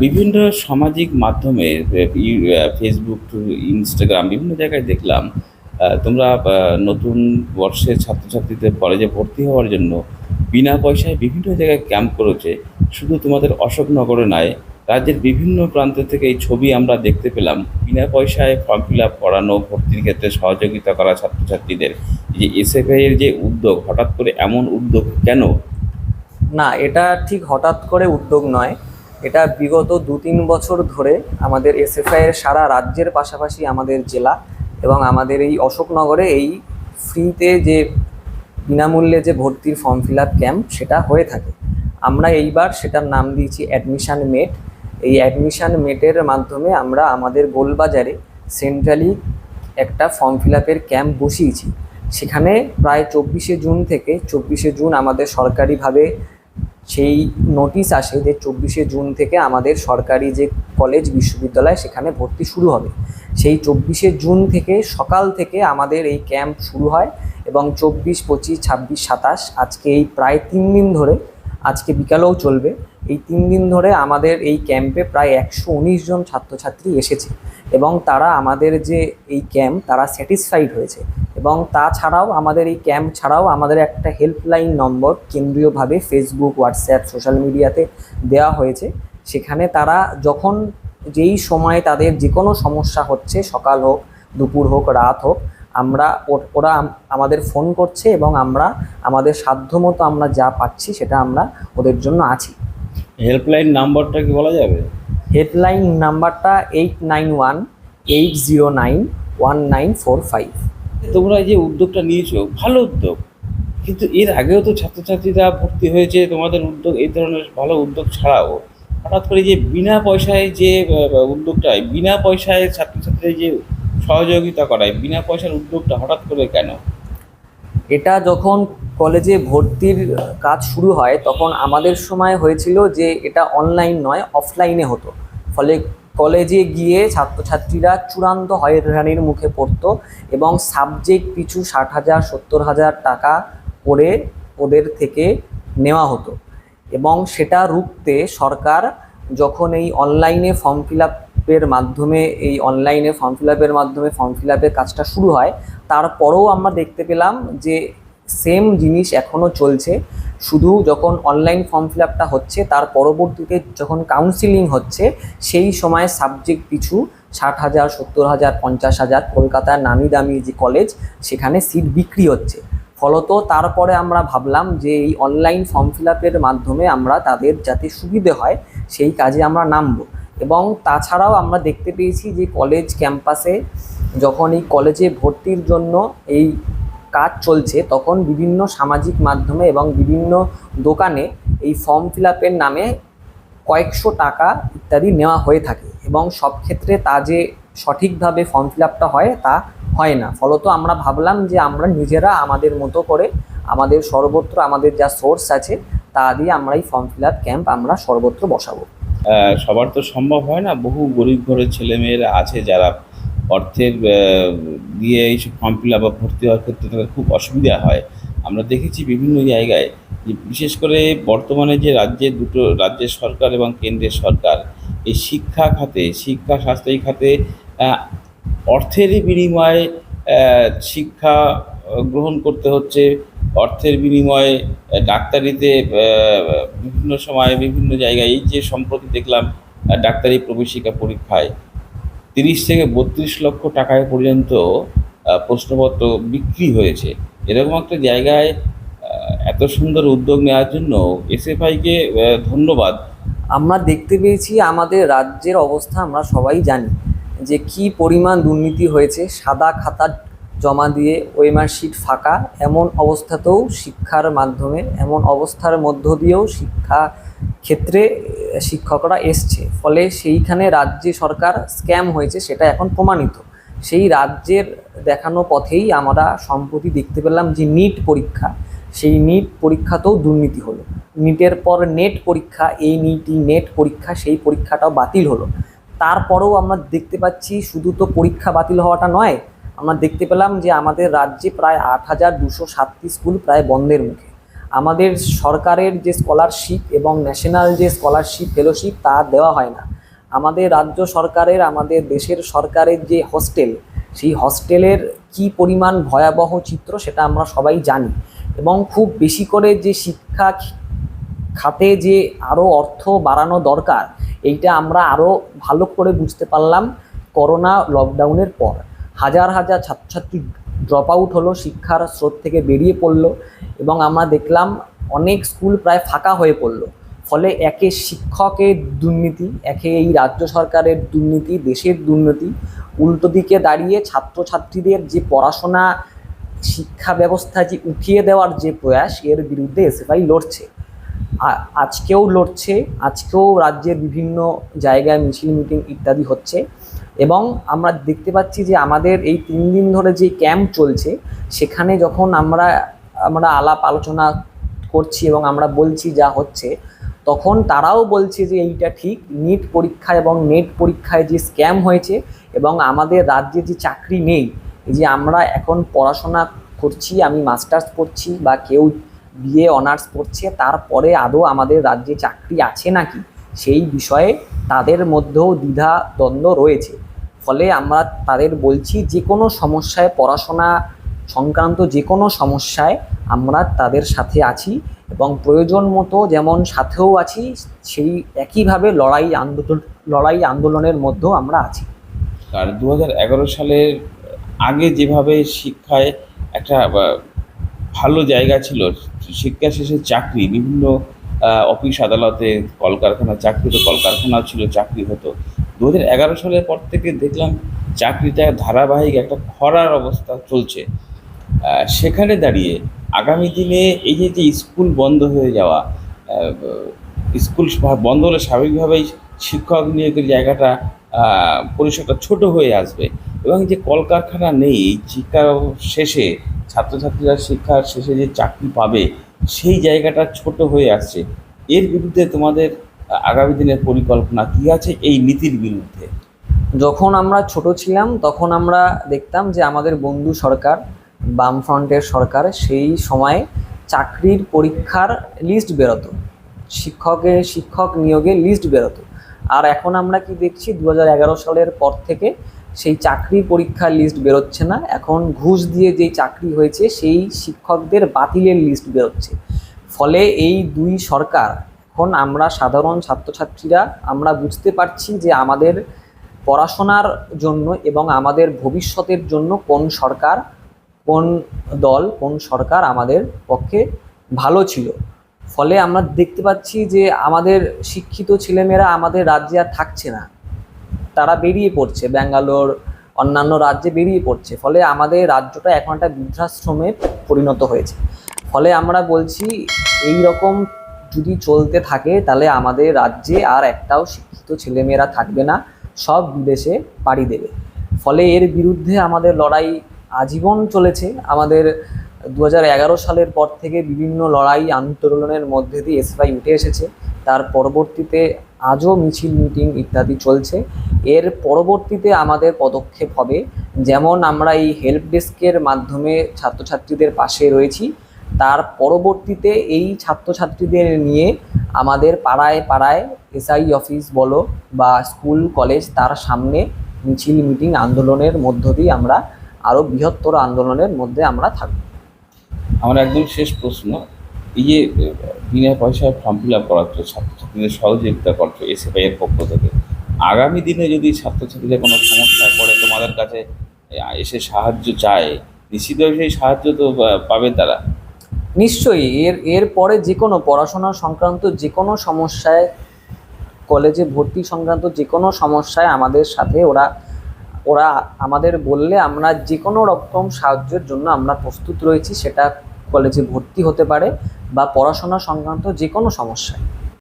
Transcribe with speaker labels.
Speaker 1: বিভিন্ন সামাজিক মাধ্যমে ফেসবুক টু ইনস্টাগ্রাম বিভিন্ন জায়গায় দেখলাম তোমরা নতুন বর্ষের ছাত্রছাত্রীদের কলেজে ভর্তি হওয়ার জন্য বিনা পয়সায় বিভিন্ন জায়গায় ক্যাম্প করেছে। শুধু তোমাদের অশোকনগরে নয়, রাজ্যের বিভিন্ন প্রান্ত থেকে এই ছবি আমরা দেখতে পেলাম। বিনা পয়সায় ফর্ম ফিল আপ করানো, ভর্তির ক্ষেত্রে সহযোগিতা করা ছাত্রছাত্রীদের। যে এসএফআই এর যে উদ্যোগ, হঠাৎ করে এমন উদ্যোগ কেন?
Speaker 2: না, এটা ঠিক হঠাৎ করে উদ্যোগ নয়। এটা বিগত দু তিন বছর ধরে আমাদের এসএফআই এর সারা রাজ্যের পাশাপাশি আমাদের জেলা এবং আমাদের এই অশোকনগরে এই ফ্রিতে যে বিনামূল্যে যে ভর্তির ফর্ম ফিল আপ ক্যাম্প সেটা হয়ে থাকে। আমরা এইবার সেটার নাম দিয়েছি অ্যাডমিশান মেট এই অ্যাডমিশান মেটের মাধ্যমে আমরা আমাদের গোলবাজারে সেন্ট্রালি একটা ফর্ম ফিল আপের ক্যাম্প বসিয়েছি। সেখানে প্রায় চব্বিশে জুন থেকে চব্বিশে জুন আমাদের সরকারিভাবে সেই নোটিশ আসে যে চব্বিশে জুন থেকে আমাদের সরকারি যে কলেজ বিশ্ববিদ্যালয়, সেখানে ভর্তি শুরু হবে। সেই চব্বিশে জুন থেকে সকাল থেকে আমাদের এই ক্যাম্প শুরু হয় এবং চব্বিশ, পঁচিশ, ছাব্বিশ, সাতাশ, আজকে এই প্রায় তিন দিন ধরে, আজকে বিকালেও চলবে। এই তিন দিন ধরে আমাদের এই ক্যাম্পে প্রায় একশো উনিশ জন ছাত্রছাত্রী এসেছে এবং তারা আমাদের যে এই ক্যাম্প তারা স্যাটিসফাইড হয়েছে। এবং তাছাড়াও আমাদের এই ক্যাম্প ছাড়াও আমাদের একটা হেল্পলাইন নম্বর কেন্দ্রীয়ভাবে ফেসবুক হোয়াটসঅ্যাপ সোশ্যাল মিডিয়াতে দেওয়া হয়েছে। সেখানে তারা যখন যেই সময় তাদের যে কোনো সমস্যা হচ্ছে সকাল হোক দুপুর হোক রাত হোক আমরা ওরা আমাদের ফোন করছে এবং আমরা আমাদের সাধ্যমতো আমরা যা পাচ্ছি সেটা আমরা ওদের জন্য আছি।
Speaker 1: হেল্পলাইন নাম্বারটা কি বলা যাবে?
Speaker 2: হেল্পলাইন নাম্বারটা eight nine one eight zero nine one nine four five
Speaker 1: তোমরা এই যে উদ্যোগটা নিয়েছো, ভালো উদ্যোগ। কিন্তু এর আগেও তো ছাত্রছাত্রীরা ভর্তি হয়েছে, তোমাদের উদ্যোগ, এই ধরনের ভালো উদ্যোগ ছাড়াও। হঠাৎ করে যে বিনা পয়সায় যে উদ্যোগটা বিনা পয়সায় ছাত্রছাত্রী যে সহযোগিতা করায়, বিনা পয়সার উদ্যোগটা হঠাৎ করে কেন?
Speaker 2: এটা যখন কলেজে ভর্তির কাজ শুরু হয়, তখন আমাদের সময় হয়েছিল যে এটা অনলাইন নয়, অফলাইনে হতো। ফলে কলেজে গিয়ে ছাত্রছাত্রীরা চূড়ান্ত হয়রানির মুখে পড়তো এবং সাবজেক্ট পিছু ষাট হাজার, সত্তর হাজার টাকা করে ওদের থেকে নেওয়া হতো। এবং সেটা রুখতে সরকার যখন এই অনলাইনে ফর্ম ফিল আপের মাধ্যমে, এই অনলাইনে ফর্ম ফিল আপের মাধ্যমে ফর্ম ফিল আপের কাজটা শুরু হয়, তারপরেও আমরা দেখতে পেলাম যে সেম জিনিস এখনও চলছে। শুধু যখন অনলাইন ফর্ম ফিল আপটা হচ্ছে, তার পরবর্তীতে যখন কাউন্সিলিং হচ্ছে, সেই সময় সাবজেক্ট পিছু ষাট হাজার, সত্তর হাজার, পঞ্চাশ হাজার কলকাতার নামি দামি যে কলেজ সেখানে সিট বিক্রি হচ্ছে। ফলত তারপরে আমরা ভাবলাম যে এই অনলাইন ফর্ম ফিল আপের মাধ্যমে আমরা তাদের যাতে সুবিধে হয়, সেই কাজে আমরা নামবো। এবং তাছাড়াও আমরা দেখতে পেয়েছি যে কলেজ ক্যাম্পাসে যখন এই কলেজে ভর্তির জন্য এই কাজ চলছে, তখন বিভিন্ন সামাজিক মাধ্যমে এবং বিভিন্ন দোকানে এই ফর্ম ফিল নামে কয়েকশো টাকা ইত্যাদি নেওয়া হয়ে থাকে এবং সব ক্ষেত্রে তা যে সঠিকভাবে ফর্ম ফিল হয় তা হয় না। ফলত আমরা ভাবলাম যে আমরা নিজেরা আমাদের মতো করে আমাদের সর্বত্র আমাদের যা সোর্স আছে, তা দিয়ে আমরা এই ফর্ম ফিল ক্যাম্প আমরা সর্বত্র বসাবো।
Speaker 1: সবার তো সম্ভব হয় না, বহু গরিব ঘরের ছেলেমেয়েরা আছে যারা অর্থের দিয়ে এইসব ফর্ম ফিল আপ বা ভর্তি হওয়ার ক্ষেত্রে তাদের খুব অসুবিধা হয়। আমরা দেখেছি বিভিন্ন জায়গায় যে বিশেষ করে বর্তমানে যে রাজ্যের দুটো রাজ্যের সরকার এবং কেন্দ্রের সরকার এই শিক্ষা খাতে শিক্ষা স্বাস্থ্য খাতে আহ, অর্থেরই বিনিময়ে শিক্ষা গ্রহণ করতে হচ্ছে। অর্থের বিনিময়ে ডাক্তারিতে বিভিন্ন সময়ে বিভিন্ন জায়গায় এই যে সম্প্রতি দেখলাম ডাক্তারি প্রবেশিকা পরীক্ষায়। তিরিশ থেকে বত্রিশ লক্ষ টাকায় পর্যন্ত প্রশ্নপত্র বিক্রি হয়েছে। এরকম একটা জায়গায় এত সুন্দর উদ্যোগ নেওয়ার জন্য এসএফআইকে ধন্যবাদ।
Speaker 2: আমরা দেখতে পেয়েছি, আমাদের রাজ্যের অবস্থা আমরা সবাই জানি, যে কি পরিমাণ দুর্নীতি হয়েছে, সাদা খাতা জমা দিয়ে ওয়েমার শিট ফাঁকা, এমন অবস্থাতেও শিক্ষার মাধ্যমে, এমন অবস্থার মধ্য দিয়েও শিক্ষা ক্ষেত্রে শিক্ষকরা এসছে। ফলে সেইখানে রাজ্যে সরকার স্ক্যাম হয়েছে, সেটা এখন প্রমাণিত। সেই রাজ্যের দেখানো পথেই আমরা সম্প্রতি দেখতে পেলাম যে নিট পরীক্ষা, সেই নিট পরীক্ষাতেও দুর্নীতি হলো। নিটের পর নেট পরীক্ষা, এই নিটি নেট পরীক্ষা, সেই পরীক্ষাটাও বাতিল হলো। তারপরেও আমরা দেখতে পাচ্ছি শুধু তো পরীক্ষা বাতিল হওয়াটা নয়, আমরা দেখতে পেলাম যে আমাদের রাজ্যে প্রায় আট হাজার দুশো সাতটি স্কুল প্রায় বন্ধের মুখে। আমাদের সরকারের যে স্কলারশিপ এবং ন্যাশনাল যে স্কলারশিপ ফেলোশিপ তা দেওয়া হয় না। আমাদের রাজ্য সরকারের, আমাদের দেশের সরকারের যে হস্টেল সেই হস্টেলের কি পরিমাণ ভয়াবহ চিত্র সেটা আমরা সবাই জানি এবং খুব বেশি করে যে শিক্ষা খাতে যে আরও অর্থ বাড়ানো দরকার, এইটা আমরা আরও ভালো করে বুঝতে পারলাম করোনা লকডাউনের পর। হাজার হাজার ছাত্রছাত্রী ড্রপ আউট হলো, শিক্ষার স্রোত থেকে বেরিয়ে পড়ল এবং আমরা দেখলাম অনেক স্কুল প্রায় ফাঁকা হয়ে পড়ল। ফলে একে শিক্ষকের দুর্নীতি, একে এই রাজ্য সরকারের দুর্নীতি, দেশের দুর্নীতি, উল্টো দিকে দাঁড়িয়ে ছাত্রছাত্রীদের যে পড়াশোনা, শিক্ষা ব্যবস্থা যে উঠিয়ে দেওয়ার যে প্রয়াস, এর বিরুদ্ধে এসএফআই লড়ছে। আজকেও লড়ছে, আজকেও রাজ্যের বিভিন্ন জায়গায় মিছিল মিটিং ইত্যাদি হচ্ছে। এবং আমরা দেখতে পাচ্ছি যে আমাদের এই তিন দিন ধরে যে ক্যাম্প চলছে, সেখানে যখন আমরা আমরা আলাপ আলোচনা করছি এবং আমরা বলছি যা হচ্ছে, তখন তারাও বলছে যে এইটা ঠিক নিট পরীক্ষা এবং নেট পরীক্ষায় যে স্ক্যাম হয়েছে এবং আমাদের রাজ্যে যে চাকরি নেই যে আমরা এখন পড়াশোনা করছি, আমি মাস্টার্স পড়ছি বা কেউ বিএ, অনার্স পড়ছে, তারপরে আদৌ আমাদের রাজ্যে চাকরি আছে নাকি, সেই বিষয়ে তাদের মধ্যেও দ্বিধা দ্বন্দ্ব রয়েছে। ফলে আমরা তাদের বলছি যে কোনো সমস্যায়, পড়াশোনা সংক্রান্ত যে কোনো সমস্যায় আমরা তাদের সাথে আছি এবং প্রয়োজন মতো যেমন সাথেও আছি, সেই একইভাবে লড়াই আন্দোলন, লড়াই আন্দোলনের মধ্যেও আমরা আছি।
Speaker 1: আর দু হাজার এগারো সালের আগে যেভাবে শিক্ষায় একটা ভালো জায়গা ছিল, শিক্ষা শেষে চাকরি, বিভিন্ন অফিস আদালতে কলকারখানা, চাকরি হতো কলকারখানাও ছিল, চাকরি হতো। দু হাজার এগারো সালের পর থেকে দেখলাম চাকরিটা ধারাবাহিক একটা খরার অবস্থা চলছে। সেখানে দাঁড়িয়ে আগামী দিনে এই যে যে স্কুল বন্ধ হয়ে যাওয়া স্কুল বন্ধ হলে স্বাভাবিকভাবেই শিক্ষক নিয়োগের জায়গাটা পরিসরটা ছোট হয়ে আসবে এবং যে কলকারখানা নেই শিক্ষা শেষে ছাত্রছাত্রীরা শিক্ষার শেষে যে চাকরি পাবে, সেই জায়গাটা ছোট হয়ে আসছে। এর বিরুদ্ধে তোমাদের আগামী দিনের পরিকল্পনা কী আছে এই নীতির বিরুদ্ধে?
Speaker 2: যখন আমরা ছোট ছিলাম, তখন আমরা দেখতাম যে আমাদের বন্ধু সরকার, বামফ্রন্টের সরকার সেই সময়ে চাকরির পরীক্ষার লিস্ট বেরোতো। শিক্ষকের শিক্ষক নিয়োগে লিস্ট বেরোতো। আর এখন আমরা কি দেখছি দু হাজার এগারো সালের পর থেকে সেই চাকরির পরীক্ষার লিস্ট বেরোচ্ছে না। এখন ঘুষ দিয়ে যেই চাকরি হয়েছে, সেই শিক্ষকদের বাতিলের লিস্ট বেরোচ্ছে। ফলে এই দুই সরকার এখন আমরা সাধারণ ছাত্রছাত্রীরা, আমরা বুঝতে পারছি যে আমাদের পড়াশোনার জন্য এবং আমাদের ভবিষ্যতের জন্য কোন সরকার, কোন দল, কোন সরকার আমাদের পক্ষে ভালো ছিল। ফলে আমরা দেখতে পাচ্ছি যে আমাদের শিক্ষিত ছেলেমেয়েরা আমাদের রাজ্যে আর থাকছে না। তারা বেরিয়ে পড়ছে, ব্যাঙ্গালোর, অন্যান্য রাজ্যে বেরিয়ে পড়ছে। ফলে আমাদের রাজ্যটা এখন একটা বৃদ্ধাশ্রমে পরিণত হয়েছে। ফলে আমরা বলছি এই রকম যদি চলতে থাকে, তাহলে আমাদের রাজ্যে আর একটাও শিক্ষিত ছেলেমেয়েরা থাকবে না, সব বিদেশে পাড়ি দেবে। ফলে এর বিরুদ্ধে আমাদের লড়াই আজীবন চলেছে। আমাদের দু হাজার এগারো সালের পর থেকে বিভিন্ন লড়াই আন্দোলনের মধ্যে দিয়ে এসএফআই উঠে এসেছে। তার পরবর্তীতে আজও মিছিল, মিটিং ইত্যাদি চলছে। এর পরবর্তীতে আমাদের পদক্ষেপ হবে, যেমন আমরা এই হেল্প ডেস্কের মাধ্যমে ছাত্রছাত্রীদের পাশে রয়েছি। তার পরবর্তীতে এই ছাত্রছাত্রীদের নিয়ে আমাদের পাড়ায় পাড়ায় এসআই অফিস বলো বা স্কুল, কলেজ তার সামনে মিছিল, মিটিং আন্দোলনের মধ্য দিয়ে আমরা আরও বৃহত্তর আন্দোলনের মধ্যে আমরা থাকব।
Speaker 1: আমার একদম শেষ প্রশ্ন, এই যে, বিনা পয়সায় ফর্ম ফিল আপ করাচ্ছ ছাত্রছাত্রীদের সহযোগিতা করছ এর পক্ষ থেকে, আগামী দিনে যদি ছাত্রছাত্রীদের কোনো সমস্যায় পড়ে তোমাদের কাছে এসে সাহায্য চায়, নিশ্চিতভাবে সেই সাহায্য তো পাবে তারা।
Speaker 2: নিশ্চয়ই এর এর পরে যে কোনো পড়াশোনা সংক্রান্ত যে কোনো সমস্যায়, কলেজে ভর্তি সংক্রান্ত যে কোনো সমস্যায় আমাদের সাথে ওরা ওরা আমাদের বললে আমরা যে কোনো রকম সাহায্যের জন্য আমরা প্রস্তুত রয়েছি, সেটা কলেজে ভর্তি হতে পারে বা পড়াশোনা সংক্রান্ত যে কোনো সমস্যায়।